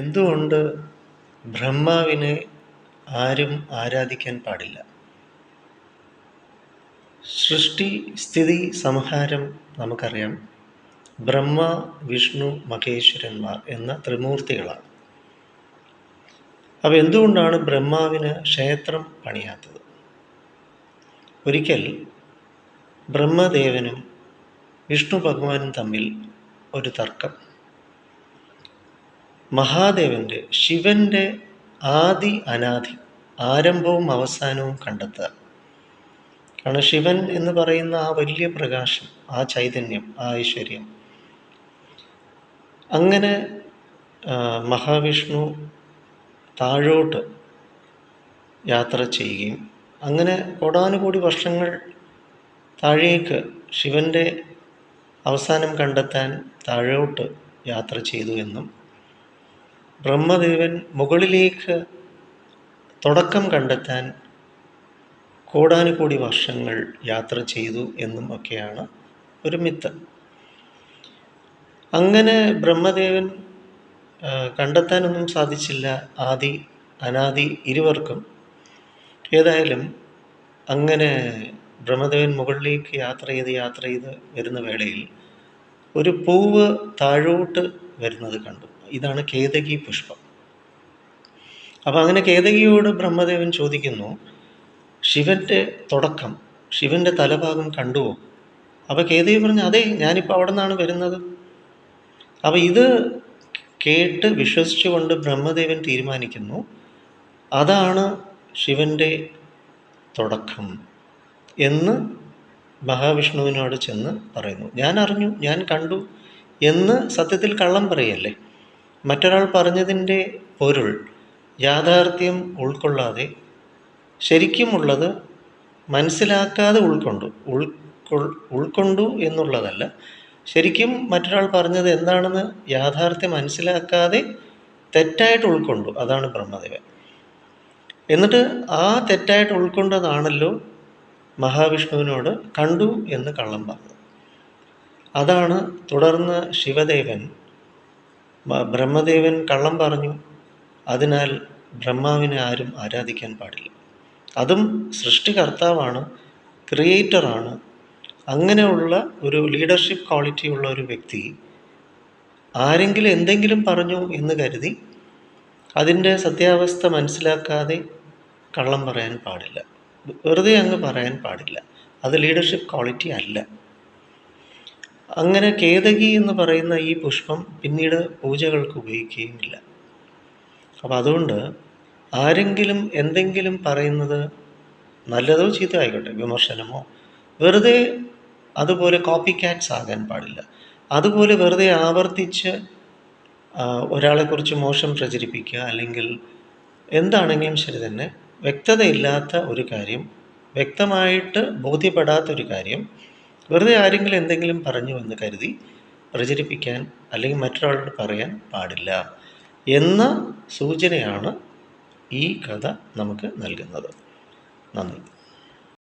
എന്തുകൊണ്ട് ബ്രഹ്മാവിനെ ആരും ആരാധിക്കാൻ പാടില്ല? സൃഷ്ടി സ്ഥിതി സംഹാരം നമുക്കറിയാം. ബ്രഹ്മ വിഷ്ണു മഹേശ്വരന്മാർ എന്ന ത്രിമൂർത്തികളാണ്. അപ്പോൾ എന്തുകൊണ്ടാണ് ബ്രഹ്മാവിന് ക്ഷേത്രം പണിയാത്തത്? ഒരിക്കൽ ബ്രഹ്മദേവനും വിഷ്ണു ഭഗവാനും തമ്മിൽ ഒരു തർക്കം. മഹാദേവന്റെ ശിവന്റെ ആദി അനാദി ആരംഭവും അവസാനവും കണ്ടെത്തുക. കാരണം ശിവൻ എന്ന് പറയുന്ന ആ വലിയ പ്രകാശം ആ ചൈതന്യം ആ ഐശ്വര്യം. അങ്ങനെ മഹാവിഷ്ണു താഴോട്ട് യാത്ര ചെയ്യുകയും അങ്ങനെ കോടാനുകൂടി വർഷങ്ങൾ താഴേക്ക് ശിവന്റെ അവസാനം കണ്ടെത്താൻ താഴോട്ട് യാത്ര ചെയ്തു എന്നും ബ്രഹ്മദേവൻ മുകളിലേക്ക് തുടക്കം കണ്ടെത്താൻ കോടാനുകോടി വർഷങ്ങൾ യാത്ര ചെയ്തു എന്നും ഒക്കെയാണ് ഒരു മിത്ത്. അങ്ങനെ ബ്രഹ്മദേവൻ കണ്ടെത്താനൊന്നും സാധിച്ചില്ല. ആദി അനാദി ഇരുവർക്കും. ഏതായാലും അങ്ങനെ ബ്രഹ്മദേവൻ മുകളിലേക്ക് യാത്ര ചെയ്ത് യാത്ര ചെയ്ത് വരുന്ന വേളയിൽ ഒരു പൂവ് താഴോട്ട് വരുന്നത് കണ്ടു. ഇതാണ് കേതകി പുഷ്പം. അപ്പോൾ അങ്ങനെ കേതകിയോട് ബ്രഹ്മദേവൻ ചോദിക്കുന്നു ശിവന്റെ തുടക്കം ശിവന്റെ തലഭാഗം കണ്ടുവോ? അപ്പോൾ കേതകി പറഞ്ഞു അതെ ഞാനിപ്പോൾ അവിടെ നിന്നാണ് വരുന്നത്. അപ്പോൾ ഇത് കേട്ട് വിശ്വസിച്ചുകൊണ്ട് ബ്രഹ്മദേവൻ തീരുമാനിക്കുന്നു അതാണ് ശിവന്റെ തുടക്കം എന്ന് മഹാവിഷ്ണുവിനോട് ചെന്ന് പറയുന്നു. ഞാൻ അറിഞ്ഞു ഞാൻ കണ്ടു എന്ന് സത്യത്തിൽ കള്ളം പറയല്ലേ? മറ്റൊരാൾ പറഞ്ഞതിന്റെ പൊരുൾ യാഥാർത്ഥ്യം ഉൾക്കൊള്ളാതെ ശരിക്കും ശരിക്കുമുള്ളത് മനസ്സിലാക്കാതെ ഉൾക്കൊണ്ടു ഉൾക്കൊ ഉൾക്കൊണ്ടു എന്നുള്ളതല്ല. ശരിക്കും മറ്റൊരാൾ പറഞ്ഞത് എന്താണെന്ന് യാഥാർത്ഥ്യം മനസ്സിലാക്കാതെ തെറ്റായിട്ട് ഉൾക്കൊണ്ടു അതാണ് ബ്രഹ്മദേവൻ. എന്നിട്ട് ആ തെറ്റായിട്ട് ഉൾക്കൊണ്ടതാണല്ലോ മഹാവിഷ്ണുവിനോട് കണ്ടു എന്ന് കള്ളം പറഞ്ഞു. അതാണ് തുടർന്ന് ശിവദേവൻ ബ്രഹ്മദേവൻ കള്ളം പറഞ്ഞു. അതിനാൽ ബ്രഹ്മാവിനെ ആരും ആരാധിക്കാൻ പാടില്ല. അതും സൃഷ്ടികർത്താവാണ് ക്രിയേറ്ററാണ്. അങ്ങനെയുള്ള ഒരു ലീഡർഷിപ്പ് ക്വാളിറ്റി ഉള്ള ഒരു വ്യക്തി ആരെങ്കിലും എന്തെങ്കിലും പറഞ്ഞു എന്ന് കരുതി അതിന്റെ സത്യാവസ്ഥ മനസ്സിലാക്കാതെ കള്ളം പറയാൻ പാടില്ല. വെറുതെ അങ്ങ് പറയാൻ പാടില്ല. അത് ലീഡർഷിപ്പ് ക്വാളിറ്റി അല്ല. അങ്ങനെ കേതകി എന്ന് പറയുന്ന ഈ പുഷ്പം പിന്നീട് പൂജകൾക്ക് ഉപയോഗിക്കുകയും ഇല്ല അപ്പോൾ അതുകൊണ്ട് ആരെങ്കിലും എന്തെങ്കിലും പറയുന്നത് നല്ലതോ ചീത്ത ആയിക്കോട്ടെ വിമർശനമോ വെറുതെ അതുപോലെ കോപ്പി ക്യാറ്റ്സ് ആകാൻ പാടില്ല. അതുപോലെ വെറുതെ ആവർത്തിച്ച് ഒരാളെക്കുറിച്ച് മോശം പ്രചരിപ്പിക്കുക അല്ലെങ്കിൽ എന്താണെങ്കിലും ശരി തന്നെ വ്യക്തതയില്ലാത്ത ഒരു കാര്യം വ്യക്തമായിട്ട് ബോധ്യപ്പെടാത്തൊരു കാര്യം വെറുതെ ആരെങ്കിലും എന്തെങ്കിലും പറഞ്ഞു എന്ന് കരുതി പ്രചരിപ്പിക്കാൻ അല്ലെങ്കിൽ മറ്റൊരാളോട് പറയാൻ പാടില്ല എന്ന സൂചനയാണ് ഈ കഥ നമുക്ക് നൽകുന്നത്. നന്ദി.